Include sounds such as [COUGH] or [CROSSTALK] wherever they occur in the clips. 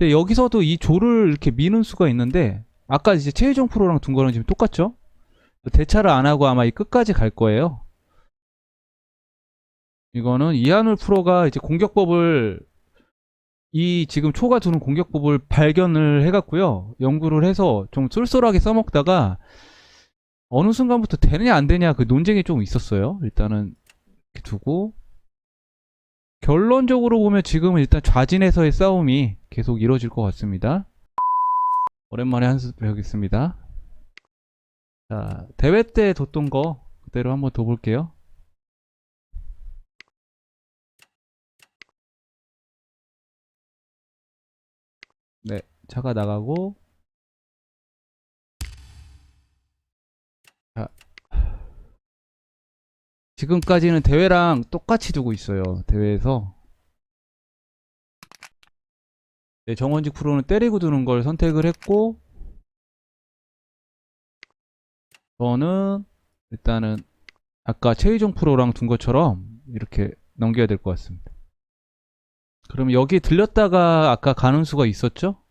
근데 여기서도 이 조를 이렇게 미는 수가 있는데 아까 이제 최유정 프로랑 둔 거랑 지금 똑같죠? 대차를 안 하고 아마 이 끝까지 갈 거예요. 이거는 이한울 프로가 이제 공격법을 이 지금 초가 두는 공격법을 발견을 해갖고요. 연구를 해서 좀 쏠쏠하게 써먹다가 어느 순간부터 되느냐 안 되냐 그 논쟁이 좀 있었어요. 일단은 두고 결론적으로 보면 지금은 일단 좌진에서의 싸움이 계속 이루어질 것 같습니다. 오랜만에 한수 배우겠습니다. 자, 대회 때 뒀던 거 그대로 한번 더 볼게요. 네, 차가 나가고 자, 지금까지는 대회랑 똑같이 두고 있어요. 대회에서 네, 정원직 프로는 때리고 두는 걸 선택을 했고 저는 일단은 아까 최희종 프로랑 둔 것처럼 이렇게 넘겨야 될 것 같습니다. 그럼 여기 들렸다가 아까 가는 수가 있었죠?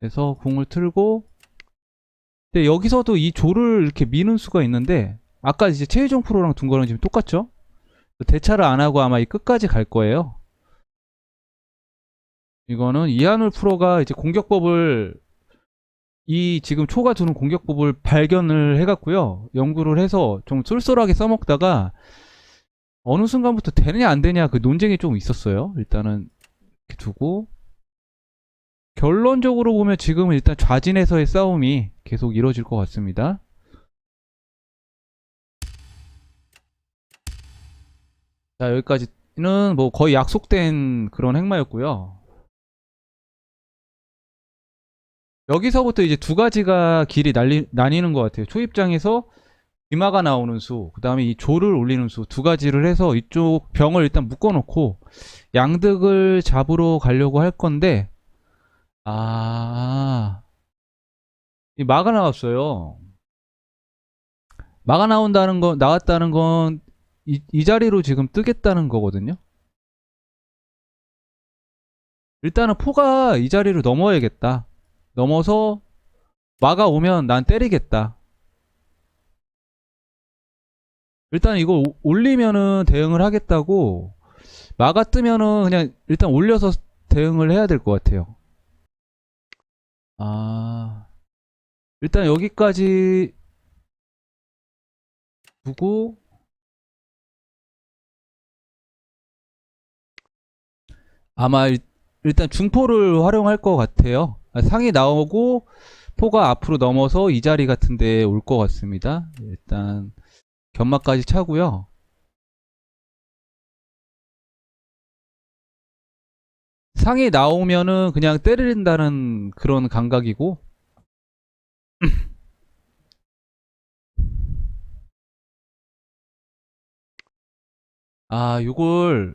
그래서 공을 틀고 근데 여기서도 이 조를 이렇게 미는 수가 있는데 아까 이제 최희종 프로랑 둔 거랑 지금 똑같죠? 대차를 안 하고 아마 이 끝까지 갈 거예요. 이거는 이한울 프로가 이제 공격법을 이 지금 초가 두는 공격법을 발견을 해갖고요. 연구를 해서 좀 쏠쏠하게 써먹다가 어느 순간부터 되느냐 안 되냐 그 논쟁이 좀 있었어요. 일단은 이렇게 두고 결론적으로 보면 지금은 일단 좌진에서의 싸움이 계속 이루어질 것 같습니다. 자 여기까지는 뭐 거의 약속된 그런 행마였고요. 여기서부터 이제 두 가지가 길이 날리, 나뉘는 것 같아요. 초입장에서 비마가 나오는 수, 그 다음에 이 조를 올리는 수 두 가지를 해서 이쪽 병을 일단 묶어놓고 양득을 잡으러 가려고 할 건데, 아, 이 마가 나왔어요. 마가 나온다는 거, 나왔다는 건 이, 이 자리로 지금 뜨겠다는 거거든요. 일단은 포가 이 자리로 넘어야겠다. 넘어서 마가 오면 난 때리겠다. 일단 이거 오- 올리면은 대응을 하겠다고 마가 뜨면은 그냥 일단 올려서 대응을 해야 될 것 같아요. 아 일단 여기까지 두고 아마 일, 일단 중포를 활용할 것 같아요. 아, 상이 나오고 포가 앞으로 넘어서 이 자리 같은 데 올 것 같습니다. 일단 견마까지 차고요. 상이 나오면은 그냥 때린다는 그런 감각이고 [CLEARS THROAT] 아, 요걸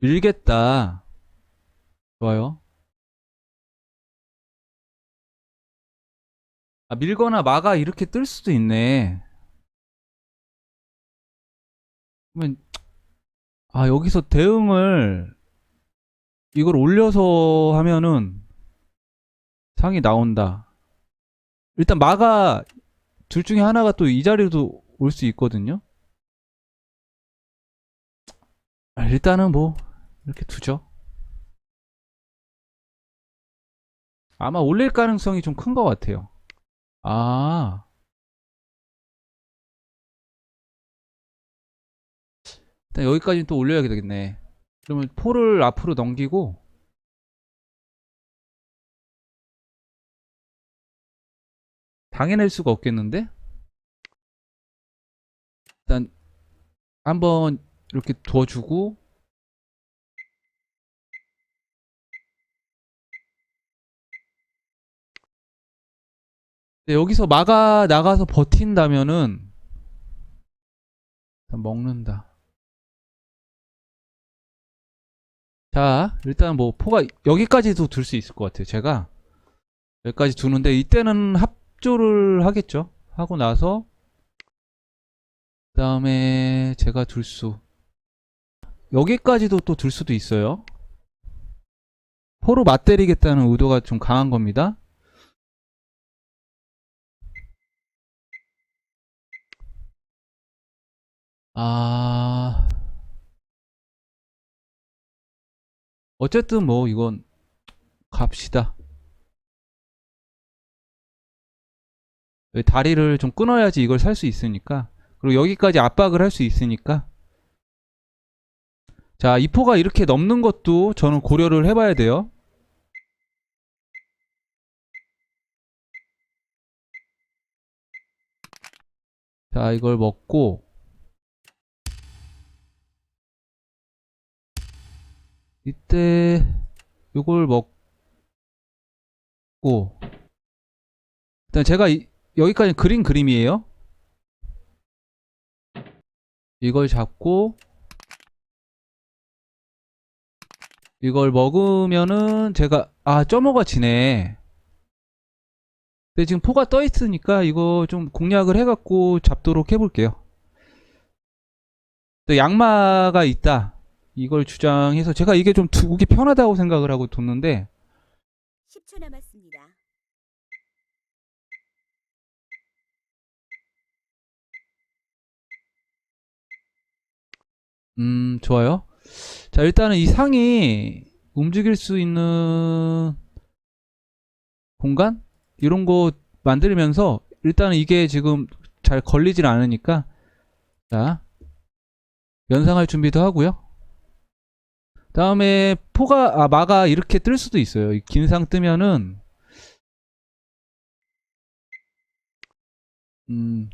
밀겠다. 좋아요. 아, 밀거나 마가 이렇게 뜰 수도 있네. 그러면 아, 여기서 대응을 이걸 올려서 하면은 상이 나온다. 일단 마가 둘 중에 하나가 또 이 자리로도 올 수 있거든요. 아, 일단은 뭐 이렇게 두죠. 아마 올릴 가능성이 좀 큰 것 같아요. 아. 일단 여기까지는 또 올려야 되겠네. 그러면 포를 앞으로 넘기고 당해낼 수가 없겠는데? 일단 한번 이렇게 둬주고 여기서 마가 나가서 버틴다면은 먹는다. 자, 일단 뭐 포가 여기까지도 둘 수 있을 것 같아요. 제가 여기까지 두는데 이때는 합조를 하겠죠. 하고 나서 그 다음에 제가 둘 수. 여기까지도 또 둘 수도 있어요. 포로 맞때리겠다는 의도가 좀 강한 겁니다. 아, 어쨌든 뭐 이건 갑시다. 다리를 좀 끊어야지 이걸 살 수 있으니까. 그리고 여기까지 압박을 할 수 있으니까. 자, 이 포가 이렇게 넘는 것도 저는 고려를 해봐야 돼요. 자, 이걸 먹고. 이때, 이걸 먹고. 일단 제가 이- 여기까지 그린 그림이에요. 이걸 잡고, 이걸 먹으면은 제가 아 점호가 지네. 근데 지금 포가 떠 있으니까 이거 좀 공략을 해갖고 잡도록 해볼게요. 또 양마가 있다. 이걸 주장해서 제가 이게 좀 두기 편하다고 생각을 하고 뒀는데 10초 남았습니다. 음 좋아요. 자 일단은 이 상이 움직일 수 있는 공간 이런 거 만들면서 일단은 이게 지금 잘 걸리질 않으니까 자 연상할 준비도 하고요. 다음에 포가 아 마가 이렇게 뜰 수도 있어요. 이긴상 뜨면은 음.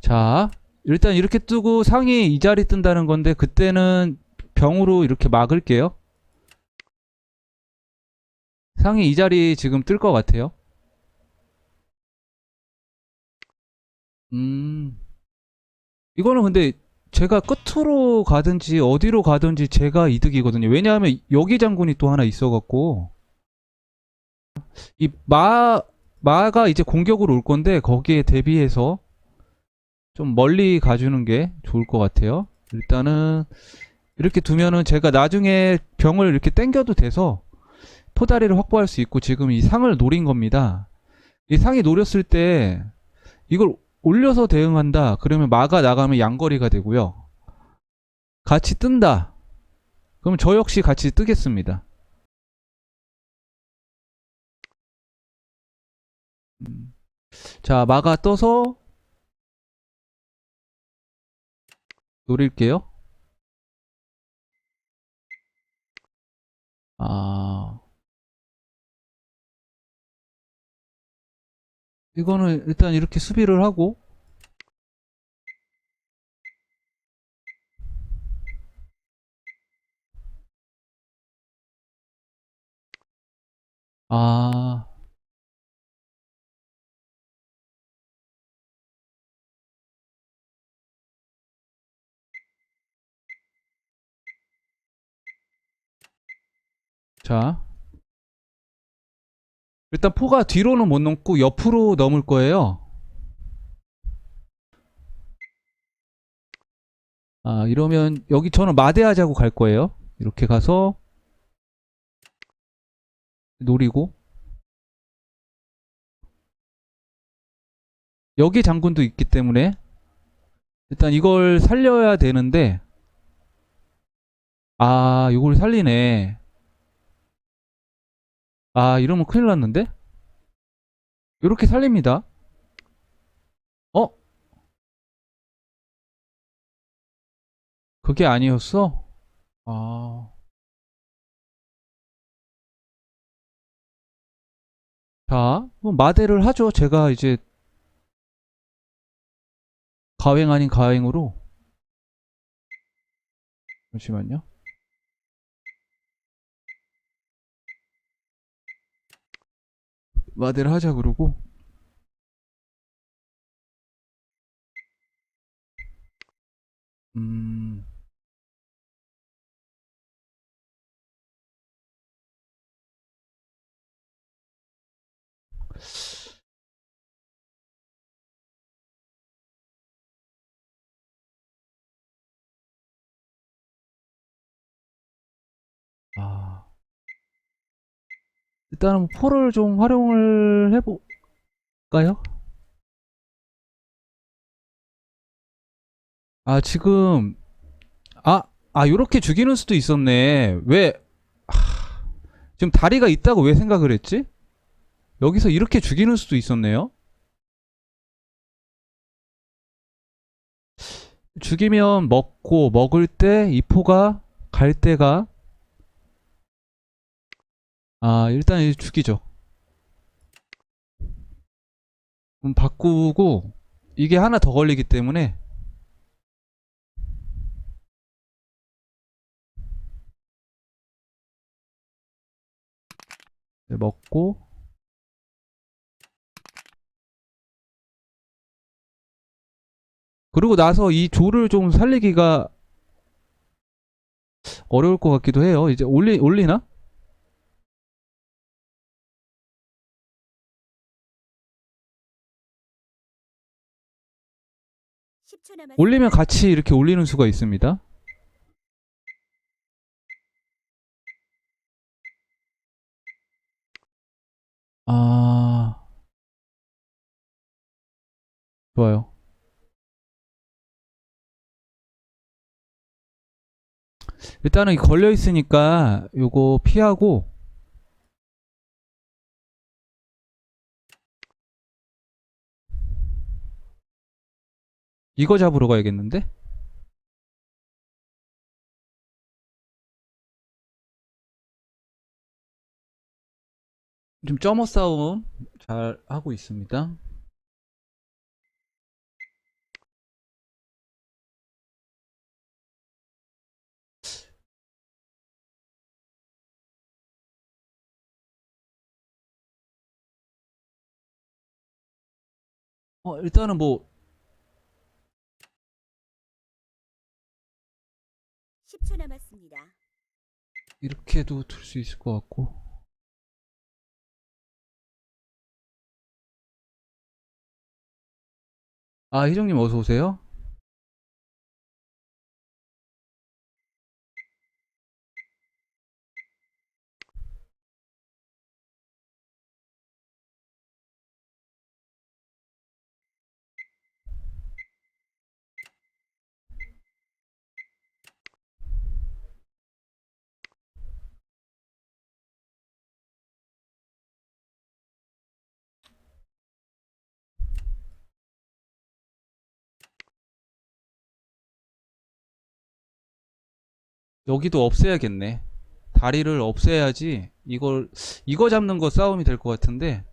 자, 일단 이렇게 뜨고 상이 이 자리 뜬다는 건데 그때는 병으로 이렇게 막을게요. 상이 이 자리 지금 뜰 것 같아요. 음. 이거는 근데 제가 끝으로 가든지 어디로 가든지 제가 이득이거든요. 왜냐하면 여기 장군이 또 하나 있어갖고 이 마, 마가 이제 공격으로 올 건데 거기에 대비해서 좀 멀리 가주는 게 좋을 것 같아요. 일단은 이렇게 두면은 제가 나중에 병을 이렇게 땡겨도 돼서 포다리를 확보할 수 있고 지금 이 상을 노린 겁니다. 이 상이 노렸을 때 이걸 올려서 대응한다. 그러면 마가 나가면 양거리가 되고요. 같이 뜬다. 그럼 저 역시 같이 뜨겠습니다. 음. 자, 마가 떠서 노릴게요. 아. 이거는 일단 이렇게 수비를 하고 아. 자. 일단 포가 뒤로는 못 넘고 옆으로 넘을 거예요. 아, 이러면 여기 저는 마대하자고 갈 거예요. 이렇게 가서 노리고 여기 장군도 있기 때문에 일단 이걸 살려야 되는데 아, 이걸 살리네. 아, 이러면 큰일 났는데? 이렇게 살립니다. 어? 그게 아니었어? 아. 자, 마대를 하죠. 제가 이제 가행 아닌 가행으로. 잠시만요. 마대를 하자 그러고. 음 일단은 포를 좀 활용을 해볼까요? 아, 지금, 아, 아, 요렇게 죽이는 수도 있었네. 왜, 하, 지금 다리가 있다고 왜 생각을 했지? 여기서 이렇게 죽이는 수도 있었네요. 죽이면 먹고, 먹을 때 이 포가 갈 때가, 아, 일단 이제 죽이죠. 그럼 바꾸고, 이게 하나 더 걸리기 때문에, 네, 먹고 그리고 나서 이 조를 좀 살리기가 어려울 것 같기도 해요. 이제 올리 올리나? 올리면 같이 이렇게 올리는 수가 있습니다. 아 좋아요. 일단은 걸려 있으니까 요거 피하고 이거 잡으러 가야겠는데? 지금 점어 싸움 잘 하고 있습니다. 어, 일단은 뭐 10초 남았습니다. 이렇게도 둘 수 있을 것 같고. 아, 희정님 어서 오세요. 여기도 없애야겠네. 다리를 없애야지 이걸 이거 잡는 거 싸움이 될 것 같은데.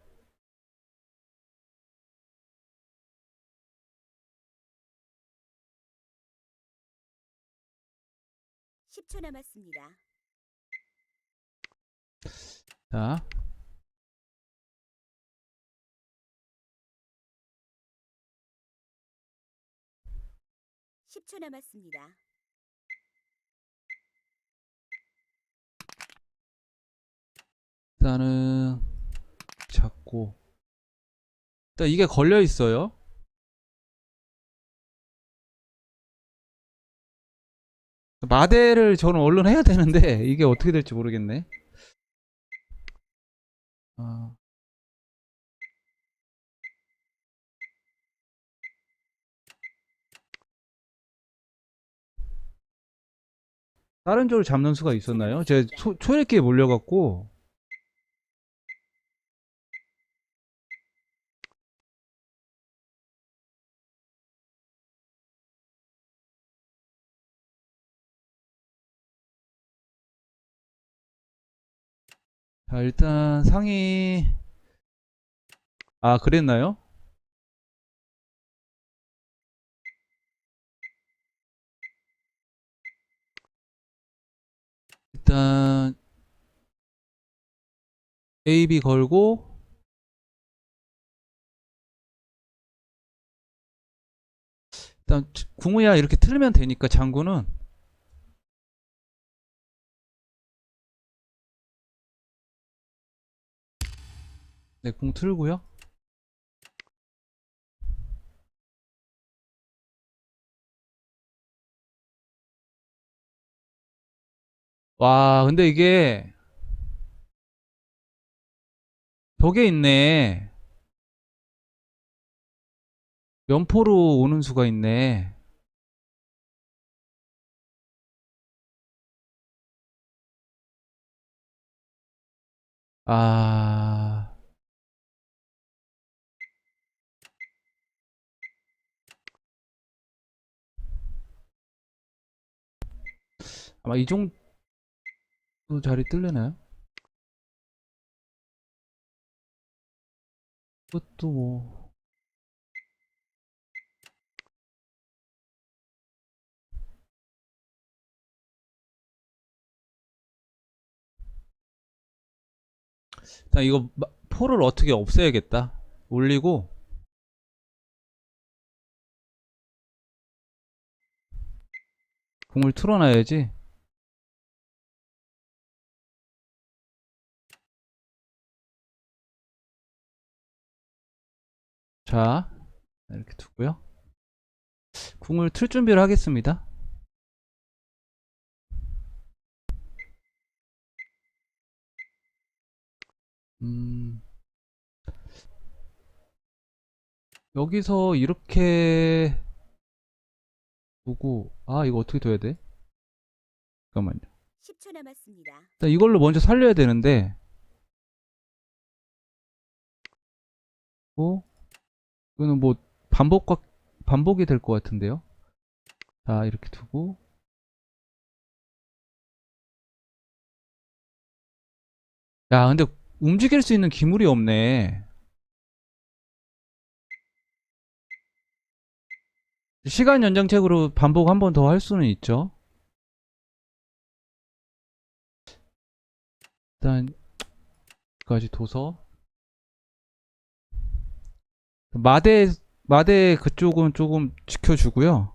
10초 남았습니다. 자, 10초 남았습니다. 일단은 잡고 일단 이게 걸려 있어요. 마대를 저는 얼른 해야 되는데 이게 어떻게 될지 모르겠네. 아. 다른 조를 잡는 수가 있었나요? 제 초, 초읽기에 몰려갖고 자, 일단 상위 아, 그랬나요? 일단 A, B 걸고 일단 궁우야 이렇게 틀면 되니까 장구는 네, 궁 틀고요. 와, 근데 이게 저게 있네. 면포로 오는 수가 있네. 아, 아마 이 정도 자리 뜰려나요? 그것도 뭐 일단 이거 마- 포를 어떻게 없애야겠다. 올리고 공을 틀어놔야지. 자, 이렇게 두고요. 궁을 틀 준비를 하겠습니다. 음, 여기서 이렇게 두고, 아, 이거 어떻게 둬야 돼? 잠깐만요. 10초 남았습니다. 일단 이걸로 먼저 살려야 되는데, 어? 이거는 뭐, 반복과, 반복이 될 것 같은데요? 자, 이렇게 두고, 야, 근데 움직일 수 있는 기물이 없네. 시간 연장책으로 반복 한 번 더 할 수는 있죠. 일단, 까지 둬서. 마대, 마대 그쪽은 조금 지켜주고요.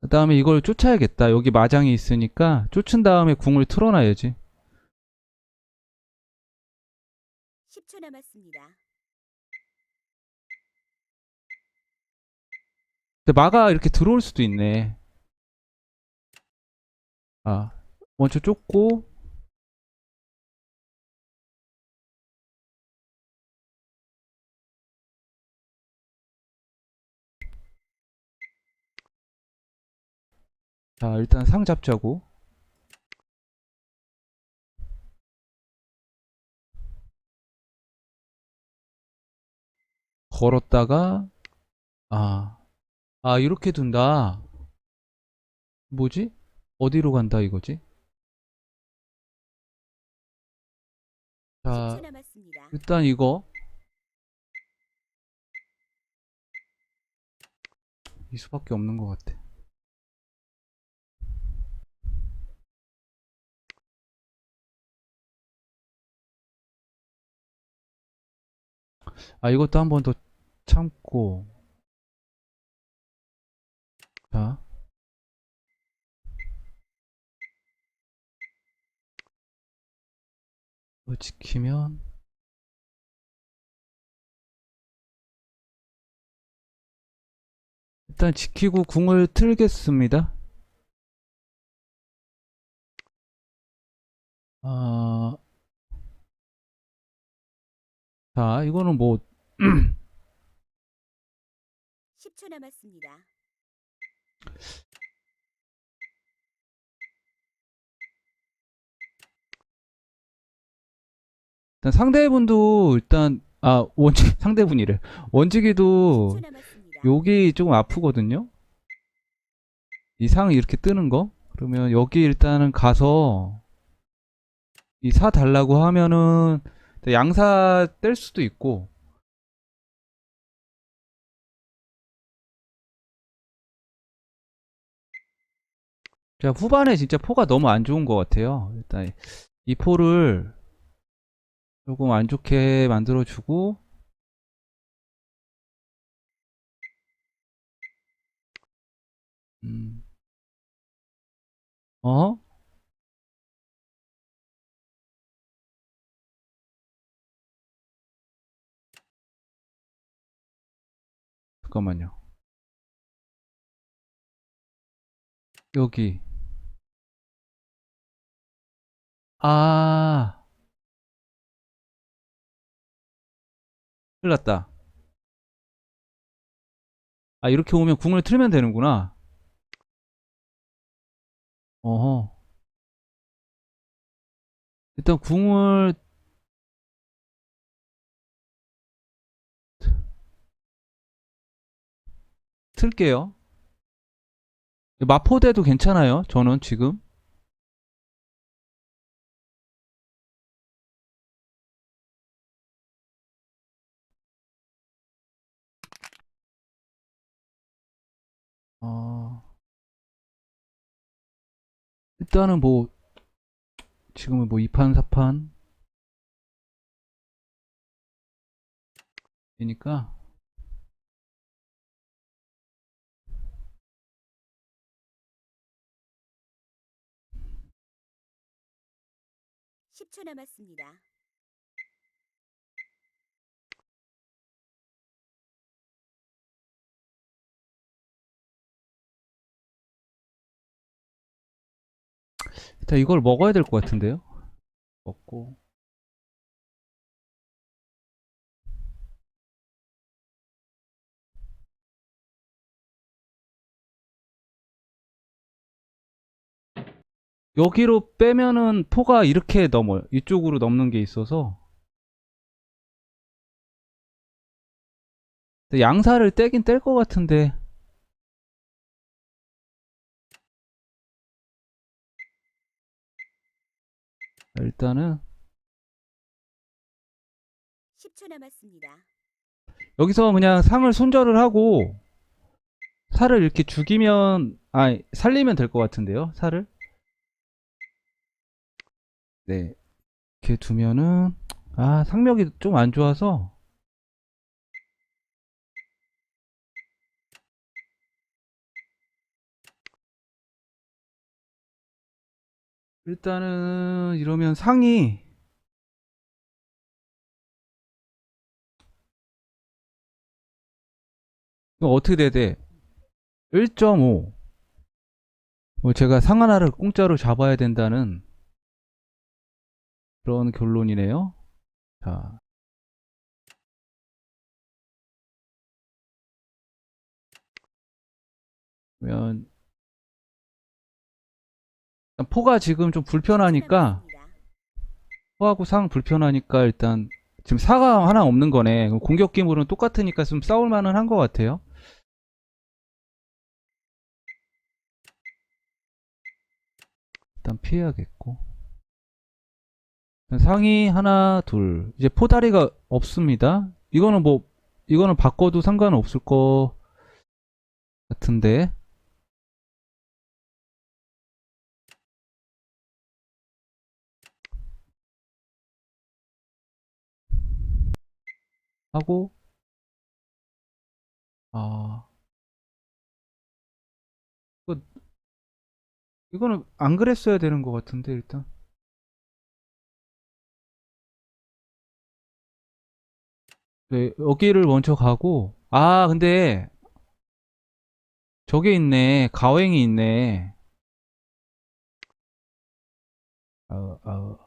그 다음에 이걸 쫓아야겠다. 여기 마장이 있으니까 쫓은 다음에 궁을 틀어놔야지. 10초 남았습니다. 근데 마가 이렇게 들어올 수도 있네. 아, 먼저 쫓고, 자, 일단 상 잡자고. 걸었다가, 아, 아, 이렇게 둔다. 뭐지? 어디로 간다 이거지? 자, 10초 남았습니다. 일단 이거. 이 수밖에 없는 것 같아. 아, 이것도 한 번 더 참고. 자. 지키면. 일단 지키고 궁을 틀겠습니다. 아, 자, 이거는 뭐, 10초 남았습니다. 일단 상대분도 일단, 아, 원직, [LAUGHS] 상대분이래. 원직이도 10초 남았습니다. 여기 조금 아프거든요? 이상 이렇게 뜨는 거? 그러면 여기 일단은 가서 이 사 달라고 하면은 양사 뗄 수도 있고 자, 후반에 진짜 포가 너무 안 좋은 것 같아요. 일단 이 포를 조금 안 좋게 만들어주고 음. 어? 잠깐만요. 여기. 아. 큰일 났다. 아, 이렇게 오면 궁을 틀면 되는구나. 어허. 일단 궁을 틀게요. 마포대도 괜찮아요. 저는 지금. 어, 일단은 뭐, 지금은 뭐 2판, 4판. 이니까, 10초 남았습니다. 일단 이걸 먹어야 될 것 같은데요? 먹고. 여기로 빼면은 포가 이렇게 넘어요. 이쪽으로 넘는 게 있어서. 양사를 떼긴 뗄 것 같은데. 일단은 10초 남았습니다. 여기서 그냥 상을 손절을 하고 살을 이렇게 죽이면 아 살리면 될 것 같은데요 살을 네 이렇게 두면은 아 상력이 좀 안 좋아서 일단은 이러면 상이 어떻게 돼야 돼? 1.5. 뭐 제가 상 하나를 공짜로 잡아야 된다는 그런 결론이네요. 자. 그러면 포가 지금 좀 10초 불편하니까. 포하고 상 불편하니까 일단 지금 사가 하나 없는 거네. 공격 기물은 똑같으니까 좀 싸울 만은 한 것 같아요. 일단 피해야겠고. 상이 하나, 둘. 이제 포다리가 없습니다. 이거는 뭐, 이거는 바꿔도 상관은 없을 것 같은데. 하고, 아, 이거, 이거는 안 그랬어야 되는 것 같은데, 일단. 네, 여기를 먼저 가고, 아, 근데, 저게 있네. 가행이 있네. 어, 어.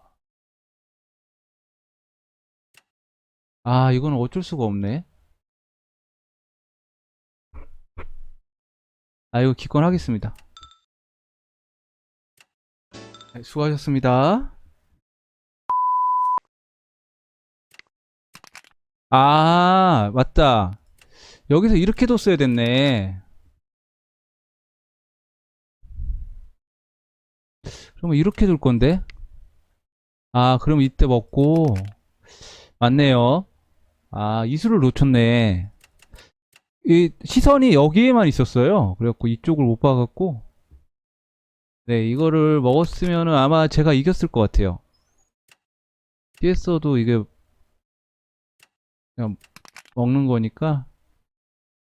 아, 이건 어쩔 수가 없네. 아, 이거 기권하겠습니다. 네, 수고하셨습니다. 아, 맞다. 여기서 이렇게 뒀어야 됐네. 그러면 이렇게 둘 건데? 아, 그럼 이때 먹고. 맞네요. 아, 이수를 놓쳤네. 이 시선이 여기에만 있었어요. 그래갖고 이쪽을 못 봐갖고. 네, 이거를 먹었으면은 아마 제가 이겼을 것 같아요. 피했어도 이게 그냥 먹는 거니까